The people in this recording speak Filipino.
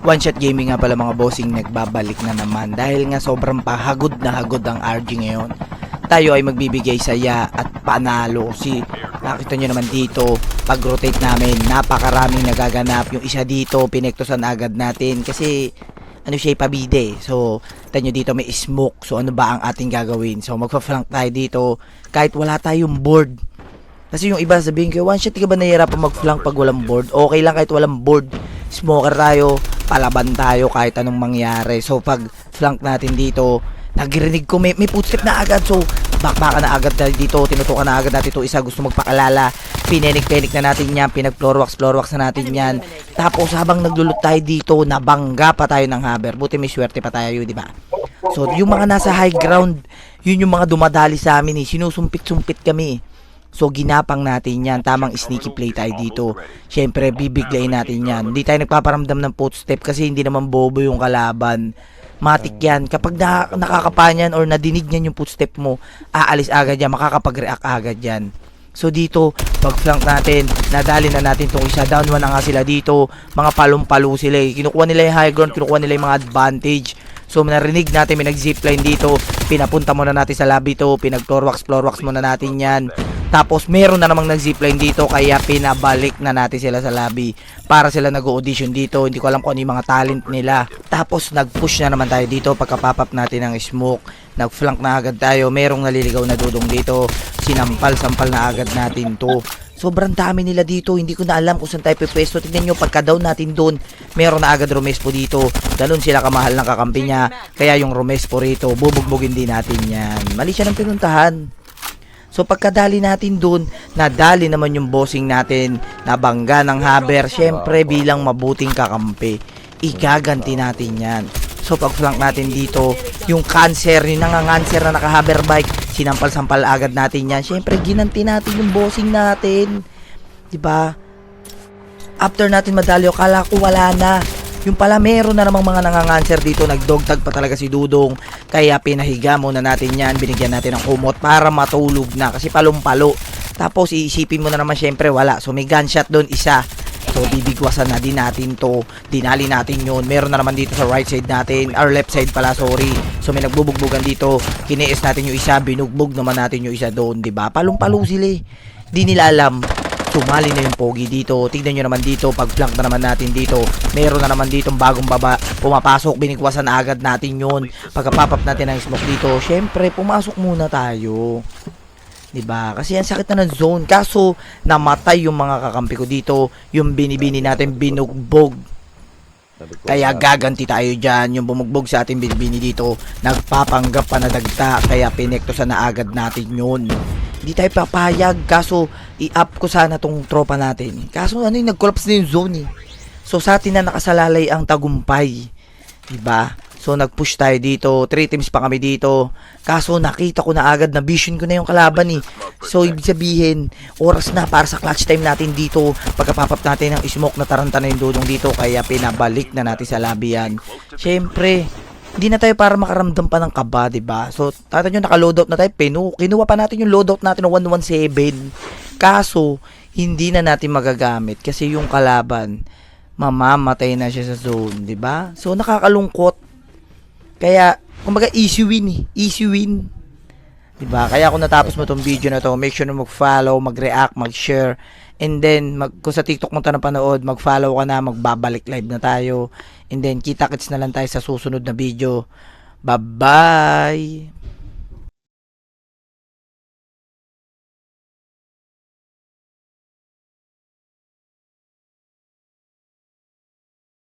One Shot Gaming nga pala mga bossing nagbabalik na naman dahil nga sobrang pahagod na hagod ang RG ngayon. Tayo ay magbibigay saya at panalo. Si nakita nyo naman dito, pag rotate namin, napakaraming nagaganap. Yung isa dito, pinektosan agad natin kasi ano siya pabide. So, tanyo dito may smoke. So, ano ba ang ating gagawin? So, magpa-flank tayo dito kahit wala tayong board. Kasi yung iba sabihin ko, one shot ka ba nahihirapan mag-flank pag walang board? Okay lang kahit walang board. Smoker tayo, palaban tayo kahit anong mangyari. So pag flank natin dito, nagrinig ko may, may footstep na agad. So bakbaka na agad tayo dito, tinutukan na agad natin ito. Isa gusto magpakalala, pinenik-penik na natin yan, pinag-floorwax, floorwax na natin yan. Tapos habang naglulot tayo dito, nabangga pa tayo ng haber. Buti may swerte pa tayo, di ba? So yung mga nasa high ground, yun yung mga dumadali sa amin eh. Sinusumpit-sumpit kami eh. So ginapang natin yan, tamang sneaky play tayo dito. Syempre bibiglayin natin yan. Hindi tayo nagpaparamdam ng footstep kasi hindi naman bobo yung kalaban. Matik yan. Kapag na, nakakapanyan or nadinig niyan yung footstep mo, aalis agad yan, makakapag-react agad yan. So dito, pag flank natin, nadali na natin tong isa. Down one na nga sila dito. Mga palong-palo sila eh. Kinukuha nila yung high ground, kinukuha nila yung mga advantage. So narinig natin may nag-zipline dito. Pinapunta muna natin sa lobby to. Pinag-floorwax, floorwax muna natin yan. Tapos meron na namang nag-zipline dito kaya pinabalik na natin sila sa lobby para sila nag-audition dito. Hindi ko alam kung ano yung mga talent nila. Tapos nag-push na naman tayo dito pagka-pop up natin ng smoke. Nag-flank na agad tayo. Merong naliligaw na dudong dito. Sinampal-sampal na agad natin to. Sobrang dami nila dito. Hindi ko na alam kung saan tayo pwesto. Tignan nyo, pagka down natin doon, meron na agad Romespo dito. Ganun sila kamahal ng kakampi niya. Kaya yung Romespo rito, bubugbugin din natin yan. Mali siya ng pinuntahan. So pagkadali natin dun, nadali naman yung bossing natin, nabangga ng haber, syempre bilang mabuting kakampi, igaganti natin yan. So pag flank natin dito, yung cancer, yung nanganganser na naka-hover bike, sinampal-sampal agad natin yan. Syempre ginanti natin yung bossing natin. 'Di ba? After natin madali, kala ko wala na. Yung pala meron na namang mga nanganganser dito, nagdogtag pa talaga si Dudong. Kaya pinahiga muna natin yan, binigyan natin ng kumot para matulog na kasi palong-palo. Tapos iisipin mo na naman syempre wala. So may gunshot doon isa. So bibigwasan na din natin to. Dinali natin yun. Meron na naman dito sa right side natin. Or left side pala, sorry. So may nagbubugbugan dito. Kiniis natin yung isa. Binugbog naman natin yung isa doon. ba Palong-palo sila eh. Di nila alam. Sumali na yung pogi dito. Tignan nyo naman dito. Pag flank na naman natin dito. Meron na naman dito bagong baba. Pumapasok. Binikwasan na agad natin yun. Pagka-pop up natin ng smoke dito. Syempre, pumasok muna tayo. 'di ba? Kasi ang sakit na ng zone. Kaso namatay yung mga kakampi ko dito, yung binibini natin binugbog. Kaya gaganti tayo diyan, yung bumugbog sa ating binibini dito, nagpapanggap pa na dagta, kaya pinektosan na agad natin 'yun. Hindi tayo papayag, kaso i-up ko sana tong tropa natin. Kaso ano yung nag-collapse na yung zone eh. So sa atin na nakasalalay ang tagumpay. 'Di ba? So nag-push tayo dito, 3 teams pa kami dito. Kaso nakita ko na agad na vision ko na yung kalaban eh. So ibig sabihin, oras na para sa clutch time natin dito. Pagka-pop up natin ng smoke na taranta na yung dudong dito kaya pinabalik na natin sa lobby yan. Syempre, hindi na tayo para makaramdam pa ng kaba, ba? So, tata nyo naka-loadout na tayo, pinu kinuha pa natin yung loadout natin ng 117. Kaso, hindi na natin magagamit kasi yung kalaban mamamatay na siya sa zone, ba? So, nakakalungkot. Kaya, kumbaga easy win eh. Easy win. ba? Kaya kung natapos mo tong video na to, make sure na mag-follow, mag-react, mag-share. And then, mag, kung sa TikTok mo tayo napanood, mag-follow ka na, magbabalik live na tayo. And then, kita-kits na lang tayo sa susunod na video. Bye-bye!